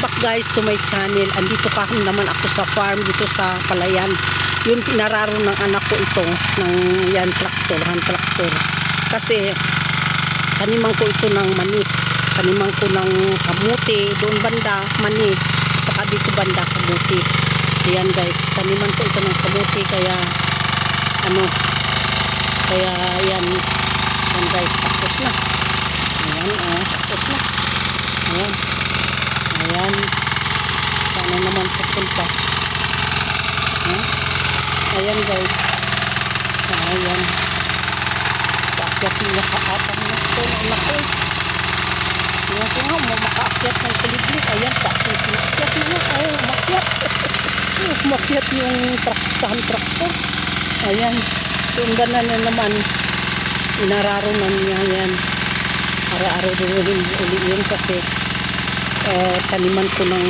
back guys to my channel. Andito pa naman ako sa farm dito sa Palayan. Yun pinararo ng anak ko ito ng yan traktor, hand traktor. Kasi taniman ko ito ng mani. Taniman ko ng kamuti, doon banda mani. Saka dito banda kamuti. Ayan guys, taniman ko ito ng kamuti kaya ano kaya yan yan guys, tapos na. Ayan, oh, tapos na. Ayan. Naman pupunta. Hmm? Ayan guys. Ayan. Paakyat nila kaatang na ito. Ayan ko nga, makaakyat ng kuliglig. Ayan, paakyat pinaakyat nila. Ayan, umakyat. umakyat yung traktahan traktor. Ayan. Tunda na na naman. Inararo na niya yan. Araw-araw din uli yun kasi uh, taniman ko ng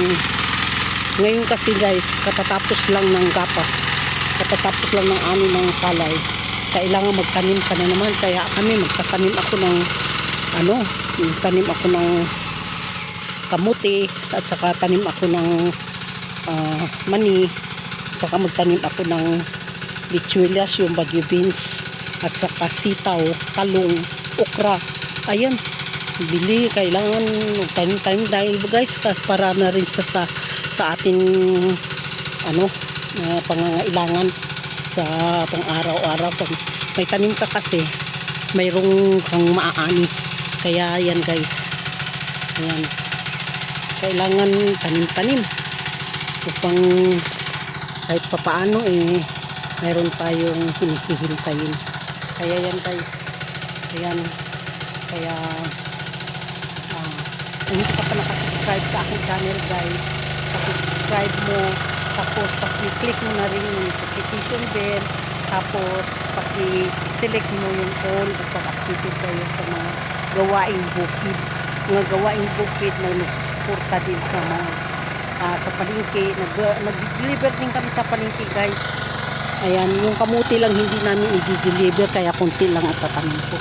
ngayon kasi guys katatapos lang ng gapas. Katatapos lang ng amin ng palay. Kailangan magtanim ka na naman. Kaya kami magtatanim ako ng ano tanim ako ng kamuti at saka tanim ako ng ah, mani at saka magtanim ako ng bichuelas yung bagyo beans at saka sitaw, talong, okra. Ayan bili kailangan time dahil guys para na rin sa sa, sa ating ano uh, pangangailangan sa pang araw-araw pag may tanim ka kasi mayroong kang maaani. Kaya yan guys. Ayan. Kailangan tanim-tanim upang kahit papaano eh mayroon tayong hinihintayin kaya yan guys. Ayan. Kaya kung hindi ka pa nakasubscribe sa aking channel guys pakisubscribe mo tapos paki-click mo na rin yung notification bell tapos paki-select mo yung all upang activate kayo sa mga gawaing bukid. Mga gawaing bukid na nagsusuporta din sa mga ah, sa palengke. Nag, nag-deliver din kami sa palengke guys. Ayan yung kamuti lang hindi namin i-deliver kaya konti lang at tatanim ko.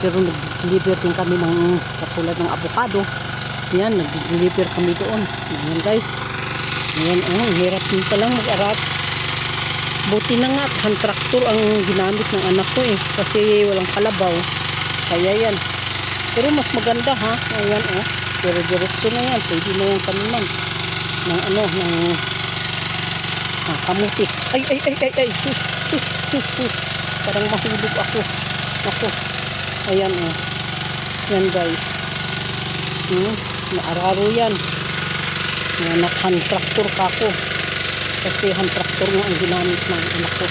Pero nag-deliver din kami ng katulad ng avocado. Yan nag-deliver kami doon. Yan guys yan oh hirap din palang mag-arat buti na nga at hand tractor ang ginamit ng anak ko eh kasi walang kalabaw. Kaya yan. Pero mas maganda ha? Ayan oh. Pero diretso na yan. Pwede na yung taniman ng ano ng ah, kamuti. Ay ay ay ay ay! Sus sus sus sus! Parang mahulog ako. Ako. Ayan oh. Yan guys. Hmm, naararo yan na hand tractor ka ko kasi hand tractor nga ang ginamit ng anak ko.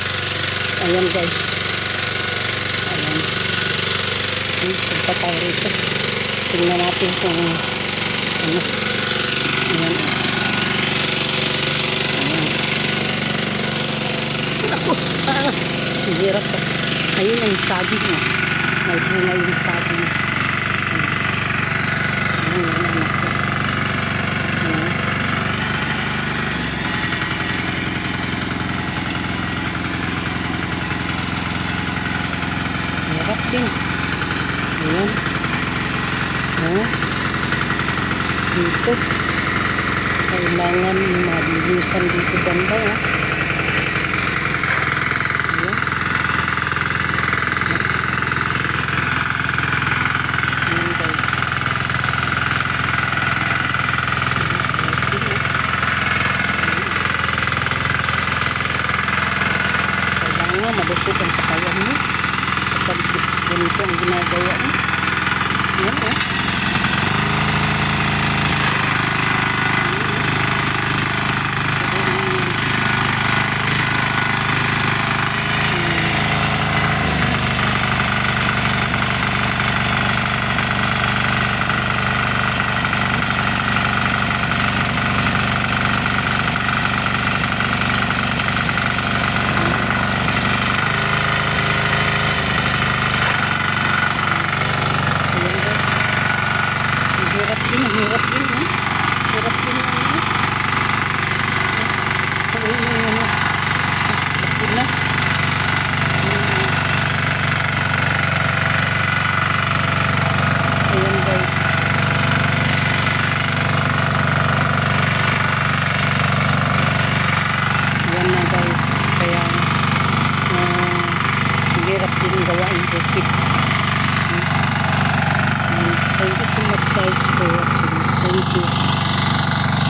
Ayan guys. Ayan. Punta tayo rito. Tingnan natin kung ano. Ayan. Ayan. Ako ah, hirap pa ayun ang saging mo may bunga yung saging ayan. Ayan yung anak ko ayan Hirap din. Ayan. Ayan. Dito. Kailangan mabilisan dito banda. Oh. Ayan. Ayan guys. Ayan, Kailangan malusog ang kakayan mo kapag ganito ang ginagawa mo. Yan o. Ayan guys. Ayan na guys. Kaya uh, hirap din gawain bukit. Hmm. Thank you so much guys for watching. Thank you.